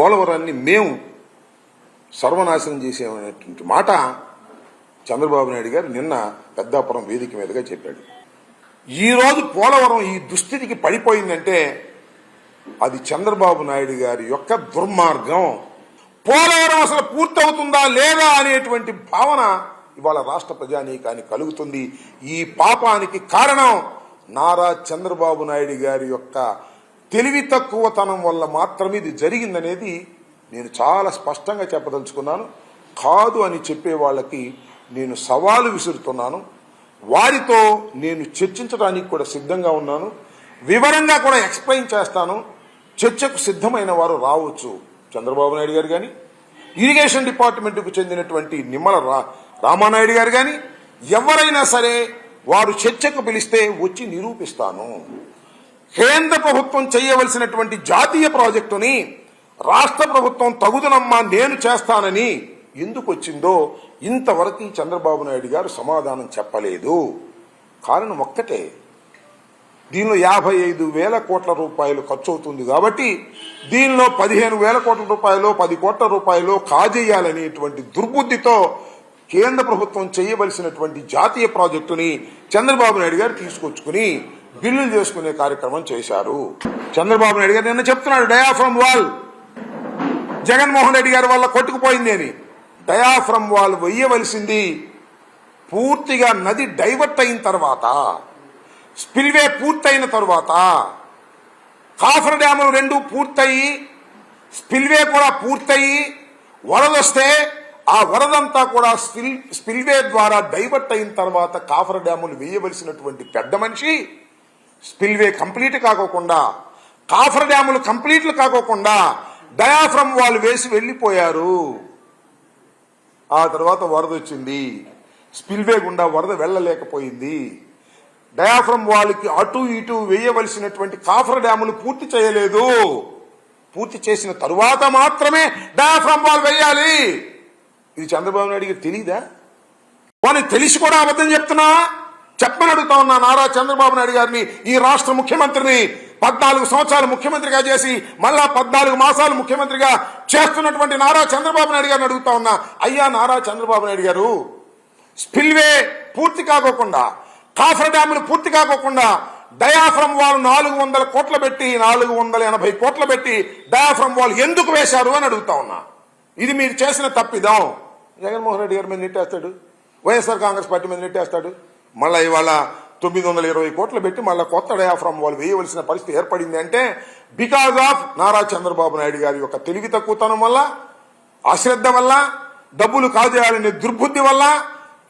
పోలవరాన్ని మేము సర్వనాశనం చేసేమనేటువంటి మాట చంద్రబాబు నాయుడు గారు నిన్న పెద్దాపురం వేదిక మీదుగా చెప్పాడు. ఈ రోజు పోలవరం ఈ దుస్థితికి పడిపోయిందంటే అది చంద్రబాబు నాయుడు గారి యొక్క దుర్మార్గం. పోలవరం అసలు పూర్తవుతుందా లేదా అనేటువంటి భావన ఇవాళ రాష్ట్ర ప్రజానీకానికి కలుగుతుంది. ఈ పాపానికి కారణం నారా చంద్రబాబు నాయుడు గారి యొక్క తెలివి తక్కువతనం వల్ల మాత్రమే ఇది జరిగిందనేది నేను చాలా స్పష్టంగా చెప్పదలుచుకున్నాను. కాదు అని చెప్పే వాళ్ళకి నేను సవాలు విసురుతున్నాను. వారితో నేను చర్చించడానికి కూడా సిద్ధంగా ఉన్నాను. వివరంగా కూడా ఎక్స్ప్లెయిన్ చేస్తాను. చర్చకు సిద్ధమైన వారు రావచ్చు చంద్రబాబు నాయుడు గారు కానీ ఇరిగేషన్ డిపార్ట్మెంట్కు చెందినటువంటి నిమ్మల రా రామానాయుడు గారు కానీ ఎవరైనా సరే వారు చర్చకు పిలిస్తే వచ్చి నిరూపిస్తాను. కేంద్ర ప్రభుత్వం చేయవలసినటువంటి జాతీయ ప్రాజెక్టుని రాష్ట్ర ప్రభుత్వం తగుదనమ్మా నేను చేస్తానని ఎందుకు వచ్చిందో ఇంతవరకు చంద్రబాబు నాయుడు గారు సమాధానం చెప్పలేదు. కారణం ఒక్కటే. దీనిలో యాభై ఐదు వేల కోట్ల రూపాయలు ఖర్చు అవుతుంది కాబట్టి దీనిలో పదిహేను వేల కోట్ల రూపాయలు పది కోట్ల రూపాయలు కాజేయాలనేటువంటి దుర్బుద్ధితో కేంద్ర ప్రభుత్వం చేయవలసినటువంటి జాతీయ ప్రాజెక్టుని చంద్రబాబు నాయుడు గారు తీసుకొచ్చుకుని బిల్లులు చేసుకునే కార్యక్రమం చేశారు. చంద్రబాబు నాయుడు గారు నిన్న చెప్తున్నాడు డయాఫ్రమ్ వాల్ జగన్మోహన్ రెడ్డి గారి వల్ల కొట్టుకుపోయింది అని. డయాఫ్రమ్ వాల్ వెయ్యవలసింది. పూర్తిగా నది డైవర్ట్ అయిన తర్వాత స్పిల్వే పూర్తయిన తర్వాత కాఫర్ డ్యాములు రెండు పూర్తయి స్పిల్వే కూడా పూర్తయి వరదొస్తే ఆ వరదంతా కూడా స్పిల్ స్పిల్వే ద్వారా డైవర్ట్ అయిన తర్వాత కాఫర్ డ్యాములు వేయవలసినటువంటి పెద్ద మనిషి స్పిల్వే కంప్లీట్ కాకోకుండా కాఫర్ డ్యాములు కంప్లీట్లు కాకోకుండా డయాఫ్రమ్ వాళ్ళు వేసి వెళ్ళిపోయారు. ఆ తర్వాత వరద వచ్చింది. స్పిల్వే గుండా వరద వెళ్ళలేకపోయింది. డయాఫ్రమ్ వాళ్ళకి అటు ఇటు వేయవలసినటువంటి కాఫర్ డ్యాములు పూర్తి చేయలేదు. పూర్తి చేసిన తరువాత మాత్రమే డయాఫ్రమ్ వాల్ వేయాలి. ఇది చంద్రబాబు నాయుడికి గారికి తెలీదా? వాని తెలిసి కూడా అబద్ధం చెప్తున్నా? చెప్పని అడుగుతా ఉన్నా నారా చంద్రబాబు నాయుడు గారిని ఈ రాష్ట్ర ముఖ్యమంత్రిని పద్నాలుగు సంవత్సరాలు ముఖ్యమంత్రిగా చేసి మళ్ళా పద్నాలుగు మాసాలు ముఖ్యమంత్రిగా చేస్తున్నటువంటి నారా చంద్రబాబు నాయుడు గారిని అడుగుతా ఉన్నా అయ్యా నారా చంద్రబాబు నాయుడు గారు స్పిల్వే పూర్తి కాకోకుండా కాఫర్ డ్యాములు పూర్తి కాకోకుండా డయాఫ్రమ్ వాల్ నాలుగు వందల కోట్ల పెట్టి నాలుగు వందల ఎనభై కోట్ల పెట్టి డయాఫ్రమ్ వాల్ ఎందుకు వేశారు? అని అడుగుతా ఉన్నా. ఇది మీరు చేసిన తప్పిదం. జగన్మోహన్ రెడ్డి గారి మీద నెట్టేస్తాడు. వైఎస్ఆర్ కాంగ్రెస్ పార్టీ మీద నెట్టేస్తాడు. మళ్ళీ ఇవాళ తొమ్మిది వందల ఇరవై కోట్లు పెట్టి మళ్ళీ కొత్త డయాఫ్రమ్ వాళ్ళు వేయవలసిన పరిస్థితి ఏర్పడింది అంటే బికాజ్ ఆఫ్ నారా చంద్రబాబు నాయుడు గారి యొక్క తెలివి తక్కువతనం వల్ల అశ్రద్ధ వల్ల డబ్బులు కాజేయాలనే దుర్బుద్ధి వల్ల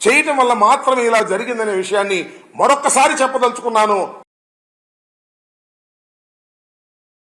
చేయటం వల్ల మాత్రమే ఇలా జరిగిందనే విషయాన్ని మరొక్కసారి చెప్పదలుచుకున్నాను.